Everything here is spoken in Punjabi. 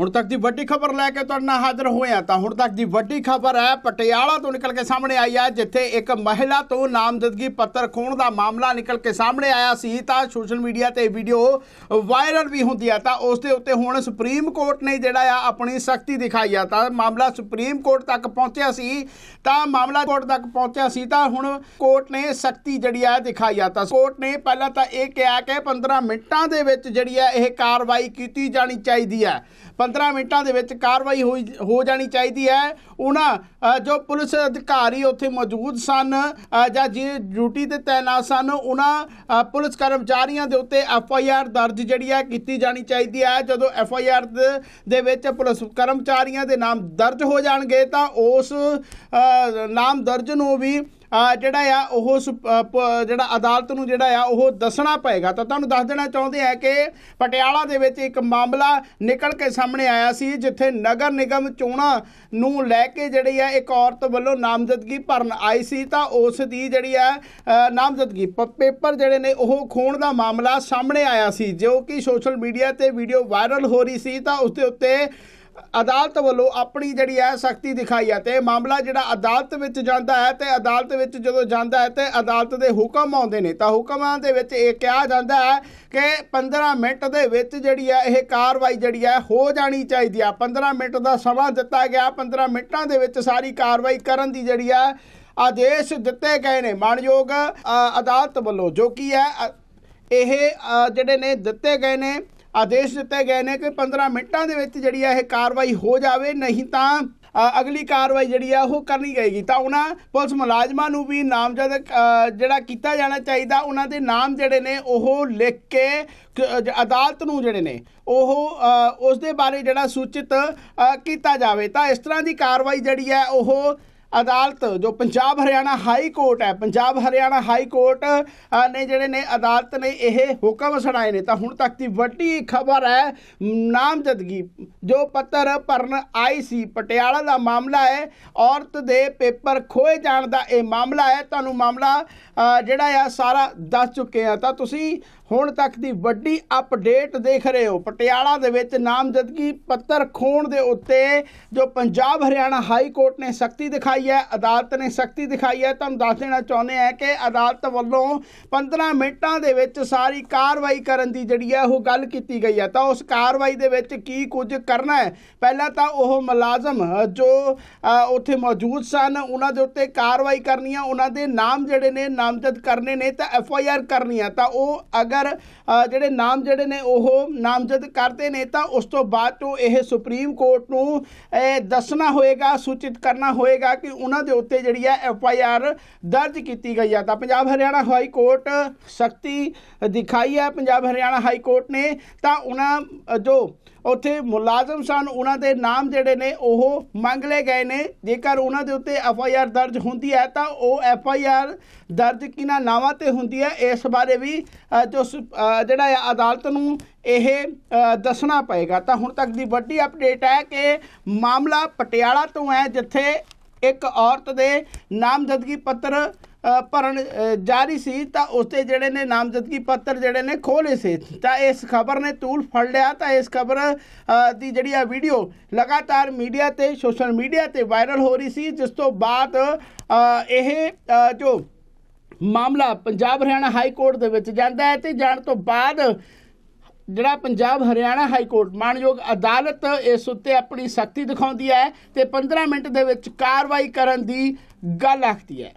ਹੁਣ ਤੱਕ ਦੀ ਵੱਡੀ ਖਬਰ ਲੈ ਕੇ ਤੁਹਾਡੇ ਨਾਲ ਹਾਜ਼ਰ ਹੋਏ ਆ ਤਾਂ ਹੁਣ ਤੱਕ ਦੀ ਵੱਡੀ ਖਬਰ ਹੈ, ਪਟਿਆਲਾ ਤੋਂ ਨਿਕਲ ਕੇ ਸਾਹਮਣੇ ਆਈ ਹੈ, ਜਿੱਥੇ ਇੱਕ ਮਹਿਲਾ ਤੋਂ ਨਾਮਜ਼ਦਗੀ ਪੱਤਰ ਖੋਣ ਦਾ ਮਾਮਲਾ ਨਿਕਲ ਕੇ ਸਾਹਮਣੇ ਆਇਆ ਸੀ ਤਾਂ ਸੋਸ਼ਲ ਮੀਡੀਆ ਤੇ ਵੀਡੀਓ ਵਾਇਰਲ ਵੀ ਹੁੰਦੀ ਆ ਤਾਂ ਉਸ ਦੇ ਉੱਤੇ ਹੁਣ ਸੁਪਰੀਮ ਕੋਰਟ ਨੇ ਜਿਹੜਾ ਆ ਆਪਣੀ ਸਖਤੀ ਦਿਖਾਈ ਆ ਤਾਂ ਮਾਮਲਾ ਸੁਪਰੀਮ ਕੋਰਟ ਤੱਕ ਪਹੁੰਚਿਆ ਸੀ, ਤਾਂ ਮਾਮਲਾ ਕੋਰਟ ਤੱਕ ਪਹੁੰਚਿਆ ਸੀ ਤਾਂ ਹੁਣ ਕੋਰਟ ਨੇ ਸਖਤੀ ਜਿਹੜੀ ਆ ਦਿਖਾਈ ਆ ਤਾਂ ਕੋਰਟ ਨੇ ਪਹਿਲਾਂ ਤਾਂ ਇਹ ਕਿਹਾ ਕਿ 15 ਮਿੰਟਾਂ ਦੇ ਵਿੱਚ ਜਿਹੜੀ ਆ ਇਹ ਕਾਰਵਾਈ ਕੀਤੀ ਜਾਣੀ ਚਾਹੀਦੀ ਹੈ 15 ਮਿੰਟਾਂ ਦੇ ਵਿੱਚ ਕਾਰਵਾਈ ਹੋਈ ਹੋ ਜਾਣੀ ਚਾਹੀਦੀ ਹੈ। ਉਹਨਾਂ ਜੋ ਪੁਲਿਸ ਅਧਿਕਾਰੀ ਉੱਥੇ ਮੌਜੂਦ ਸਨ ਜਾਂ ਜੇ ਡਿਊਟੀ ਤੇ ਤਾਇਨਾਤ ਸਨ ਉਹਨਾਂ ਪੁਲਿਸ ਕਰਮਚਾਰੀਆਂ ਦੇ ਉੱਤੇ ਐਫ ਆਈ ਆਰ ਦਰਜ ਜਿਹੜੀ ਹੈ ਕੀਤੀ ਜਾਣੀ ਚਾਹੀਦੀ ਹੈ। ਜਦੋਂ ਐਫ ਆਈ ਆਰ ਦੇ ਵਿੱਚ ਪੁਲਿਸ ਕਰਮਚਾਰੀਆਂ ਦੇ ਨਾਮ ਦਰਜ ਹੋ ਜਾਣਗੇ, ਤਾਂ ਉਸ ਨਾਮ ਦਰਜ ਨੂੰ ਵੀ ਜਿਹੜਾ ਆ, ਉਹ ਸੁ- ਜਿਹੜਾ ਅਦਾਲਤ ਨੂੰ ਜਿਹੜਾ ਆ, ਉਹ ਦੱਸਣਾ ਪਏਗਾ। ਤਾਂ ਤੁਹਾਨੂੰ ਦੱਸ ਦੇਣਾ ਚਾਹੁੰਦੇ ਆ ਕਿ ਪਟਿਆਲਾ ਦੇ ਵਿੱਚ ਇੱਕ ਮਾਮਲਾ ਨਿਕਲ ਕੇ ਸਾਹਮਣੇ ਆਇਆ ਸੀ, ਜਿੱਥੇ ਨਗਰ ਨਿਗਮ ਚੋਣਾਂ ਨੂੰ ਲੈ ਕੇ ਜਿਹੜੀ ਆ, ਇੱਕ ਔਰਤ ਵੱਲੋਂ ਨਾਮਜ਼ਦਗੀ ਭਰਨ ਆਈ ਸੀ। ਤਾਂ ਉਸ ਦੀ ਜਿਹੜੀ ਆ ਨਾਮਜ਼ਦਗੀ ਪੇਪਰ ਜਿਹੜੇ ਨੇ, ਉਹ ਖੋਣ ਦਾ ਮਾਮਲਾ ਸਾਹਮਣੇ ਆਇਆ ਸੀ। ਜੋ ਕਿ ਸੋਸ਼ਲ ਮੀਡੀਆ ਤੇ ਵੀਡੀਓ ਵਾਇਰਲ ਹੋ ਰਹੀ ਸੀ, ਤਾਂ ਉਸ ਦੇ ਉੱਤੇ ਅਦਾਲਤ ਵੱਲੋਂ ਆਪਣੀ ਜਿਹੜੀ ਹੈ ਸਖਤੀ ਦਿਖਾਈ ਹੈ ਤੇ ਮਾਮਲਾ ਜਿਹੜਾ ਅਦਾਲਤ ਵਿੱਚ ਜਾਂਦਾ ਹੈ ਤੇ ਅਦਾਲਤ ਵਿੱਚ ਜਦੋਂ ਜਾਂਦਾ ਹੈ ਤੇ ਅਦਾਲਤ ਦੇ ਹੁਕਮ ਆਉਂਦੇ ਨੇ, ਤਾਂ ਹੁਕਮਾਂ ਦੇ ਵਿੱਚ ਇਹ ਕਿਹਾ ਜਾਂਦਾ ਹੈ ਕਿ 15 ਮਿੰਟ ਦੇ ਵਿੱਚ ਜਿਹੜੀ ਹੈ ਇਹ ਕਾਰਵਾਈ ਜਿਹੜੀ ਹੈ ਹੋ ਜਾਣੀ ਚਾਹੀਦੀ ਹੈ। 15 ਮਿੰਟ ਦਾ ਸਮਾਂ ਦਿੱਤਾ ਗਿਆ 15 ਮਿੰਟਾਂ ਦੇ ਵਿੱਚ ਸਾਰੀ ਕਾਰਵਾਈ ਕਰਨ ਦੀ ਜਿਹੜੀ ਹੈ ਆਦੇਸ਼ ਦਿੱਤੇ ਗਏ ਨੇ। ਮਾਨਯੋਗ ਅਦਾਲਤ ਵੱਲੋਂ ਜੋ ਕੀ ਹੈ ਇਹ ਜਿਹੜੇ ਨੇ ਦਿੱਤੇ ਗਏ ਨੇ ਆਦੇਸ਼ ਦਿੱਤੇ ਗਏ ਨੇ ਕਿ 15 ਮਿੰਟਾਂ ਦੇ ਵਿੱਚ ਜਿਹੜੀ ਆ ਇਹ ਕਾਰਵਾਈ ਹੋ ਜਾਵੇ ਨਹੀਂ ਤਾਂ ਅਗਲੀ ਕਾਰਵਾਈ ਜਿਹੜੀ ਆ ਉਹ ਕਰਨੀ ਗਏਗੀ ਤਾਂ ਉਹਨਾਂ ਪੁਲਿਸ ਮੁਲਾਜ਼ਮਾਂ ਨੂੰ ਵੀ ਨਾਮਜ਼ਦ ਜਿਹੜਾ ਕੀਤਾ ਜਾਣਾ ਚਾਹੀਦਾ ਉਹਨਾਂ ਦੇ ਨਾਮ ਜਿਹੜੇ ਨੇ ਉਹ ਲਿਖ ਕੇ ਅਦਾਲਤ ਨੂੰ ਜਿਹੜੇ ਨੇ ਉਹ ਅ, ਉਸ ਦੇ ਬਾਰੇ ਜਿਹੜਾ ਸੂਚਿਤ ਕੀਤਾ ਜਾਵੇ। ਤਾਂ ਇਸ ਤਰ੍ਹਾਂ ਦੀ ਕਾਰਵਾਈ ਜਿਹੜੀ ਹੈ ਉਹ ਅਦਾਲਤ, ਜੋ ਪੰਜਾਬ ਹਰਿਆਣਾ ਹਾਈ ਕੋਰਟ ਹੈ, ਪੰਜਾਬ ਹਰਿਆਣਾ ਹਾਈ ਕੋਰਟ ਨੇ ਜਿਹੜੇ ਨੇ ਅਦਾਲਤ ਨੇ ਇਹ ਹੁਕਮ ਸੁਣਾਏ ਨੇ, ਤਾਂ ਹੁਣ ਤੱਕ ਦੀ ਵੱਡੀ ਖਬਰ ਹੈ, ਨਾਮਜ਼ਦਗੀ, ਜੋ ਪੱਤਰ ਭਰਨ ਆਈ ਸੀ, ਪਟਿਆਲਾ ਦਾ ਮਾਮਲਾ ਹੈ, ਔਰਤ ਦੇ ਪੇਪਰ ਖੋਏ ਜਾਣ ਦਾ ਇਹ ਮਾਮਲਾ ਹੈ, ਤੁਹਾਨੂੰ ਮਾਮਲਾ ਜਿਹੜਾ ਆ ਸਾਰਾ ਦੱਸ ਚੁੱਕੇ ਆ, ਤਾਂ ਤੁਸੀਂ ਹੁਣ ਤੱਕ ਦੀ ਵੱਡੀ ਅਪਡੇਟ ਦੇਖ ਰਹੇ ਹੋ। ਪਟਿਆਲਾ ਦੇ ਵਿੱਚ ਨਾਮਜ਼ਦਗੀ ਪੱਤਰ ਖੋਣ ਦੇ ਉੱਤੇ ਜੋ ਪੰਜਾਬ ਹਰਿਆਣਾ ਹਾਈ ਕੋਰਟ ਨੇ ਸਖਤੀ ਦਿਖਾਈ ਹੈ, ਅਦਾਲਤ ਨੇ ਸਖਤੀ ਦਿਖਾਈ ਹੈ, ਤੁਹਾਨੂੰ ਦੱਸ ਦੇਣਾ ਚਾਹੁੰਦੇ ਆ ਕਿ ਅਦਾਲਤ ਵੱਲੋਂ 15 ਮਿੰਟਾਂ ਦੇ ਵਿੱਚ ਸਾਰੀ ਕਾਰਵਾਈ ਕਰਨ ਦੀ ਜਿਹੜੀ ਹੈ, ਉਹ ਗੱਲ ਕੀਤੀ ਗਈ ਹੈ। ਤਾਂ ਉਸ ਕਾਰਵਾਈ ਦੇ ਵਿੱਚ ਕੀ ਕੁਝ ਕਰਨਾ ਹੈ? ਪਹਿਲਾਂ ਤਾਂ ਉਹ ਮੁਲਾਜ਼ਮ ਜੋ ਉੱਥੇ ਮੌਜੂਦ ਸਨ, ਉਹਨਾਂ ਦੇ ਉੱਤੇ ਕਾਰਵਾਈ ਕਰਨੀ ਆ ਉਹਨਾਂ ਦੇ ਨਾਮ ਜਿਹੜੇ ਨੇ, ਨਾਮਜ਼ਦ ਕਰਨੇ ਨੇ, ਤਾਂ ਐਫ ਆਈ ਆਰ ਕਰਨੀ ਆ ਤਾਂ ਉਹ ਅਗਰ ਅ, ਜਿਹੜੇ ਨਾਮ ਜਿਹੜੇ ਨੇ ਉਹ ਨਾਮਜ਼ਦ ਕਰਦੇ ਨੇ ਤਾਂ ਉਸ ਤੋਂ ਬਾਅਦ ਤੋਂ ਇਹ ਸੁਪਰੀਮ ਕੋਰਟ ਨੂੰ ਦੱਸਣਾ ਹੋਏਗਾ ਸੂਚਿਤ ਕਰਨਾ ਹੋਏਗਾ ਕਿ ਉਹਨਾਂ ਦੇ ਉੱਤੇ ਜਿਹੜੀ ਹੈ ਐਫ ਆਈ ਆਰ ਦਰਜ ਕੀਤੀ ਗਈ ਹੈ ਤਾਂ ਪੰਜਾਬ ਹਰਿਆਣਾ ਹਾਈ ਕੋਰਟ ਸਖਤੀ ਦਿਖਾਈ ਹੈ ਪੰਜਾਬ ਹਰਿਆਣਾ ਹਾਈ ਕੋਰਟ ਨੇ। ਤਾਂ ਉਹਨਾਂ ਜੋ ਉੱਥੇ ਮੁਲਾਜ਼ਮ ਸਨ ਉਹਨਾਂ ਦੇ ਨਾਮ ਜਿਹੜੇ ਨੇ ਉਹ ਮੰਗ ਲਏ ਗਏ ਨੇ। ਜੇਕਰ ਉਹਨਾਂ ਦੇ ਉੱਤੇ ਐਫ ਆਈ ਆਰ ਦਰਜ ਹੁੰਦੀ ਹੈ ਤਾਂ ਉਹ ਐਫ ਆਈ ਆਰ ਦਰਜ ਕਿਹਨਾਂ ਨਾਵਾਂ ਤੇ ਹੁੰਦੀ ਹੈ ਇਸ ਬਾਰੇ ਵੀ ਜੋ ਉਸ ਜਿਹੜਾ ਆ ਅਦਾਲਤ ਨੂੰ ਇਹ ਦੱਸਣਾ ਪਏਗਾ। ਤਾਂ ਹੁਣ ਤੱਕ ਦੀ ਵੱਡੀ ਅਪਡੇਟ ਹੈ ਕਿ ਮਾਮਲਾ ਪਟਿਆਲਾ ਤੋਂ ਹੈ ਜਿੱਥੇ ਇੱਕ ਔਰਤ ਦੇ ਨਾਮਜ਼ਦਗੀ ਪੱਤਰ ਭਰਨ ਅ, ਜਾਰੀ ਸੀ। ਤਾਂ ਉਸਦੇ ਜਿਹੜੇ ਨੇ ਨਾਮਜ਼ਦਗੀ ਪੱਤਰ ਜਿਹੜੇ ਨੇ ਖੋਲੇ ਸੀ। ਤਾਂ ਇਸ ਖਬਰ ਨੇ ਤੂਲ ਫੜ ਲਿਆ। ਤਾਂ ਇਸ ਖਬਰ ਦੀ ਜਿਹੜੀ ਆ ਵੀਡੀਓ ਲਗਾਤਾਰ ਮੀਡੀਆ ਤੇ ਸੋਸ਼ਲ ਮੀਡੀਆ ਤੇ ਵਾਇਰਲ ਹੋ ਰਹੀ ਸੀ। ਜਿਸ ਤੋਂ ਬਾਅਦ ਇਹ ਜੋ ਮਾਮਲਾ ਪੰਜਾਬ ਹਰਿਆਣਾ ਹਾਈ ਕੋਰਟ ਦੇ ਵਿੱਚ ਜਾਂਦਾ ਹੈ ਤੇ ਜਾਣ ਤੋਂ ਬਾਅਦ ਜਿਹੜਾ ਪੰਜਾਬ ਹਰਿਆਣਾ ਹਾਈ ਕੋਰਟ ਮਾਨਯੋਗ ਅਦਾਲਤ ਇਸ ਉੱਤੇ ਆਪਣੀ ਸਖਤੀ ਦਿਖਾਉਂਦੀ ਹੈ ਤੇ 15 ਮਿੰਟ ਦੇ ਵਿੱਚ ਕਾਰਵਾਈ ਕਰਨ ਦੀ ਗੱਲ ਆਖਦੀ ਹੈ।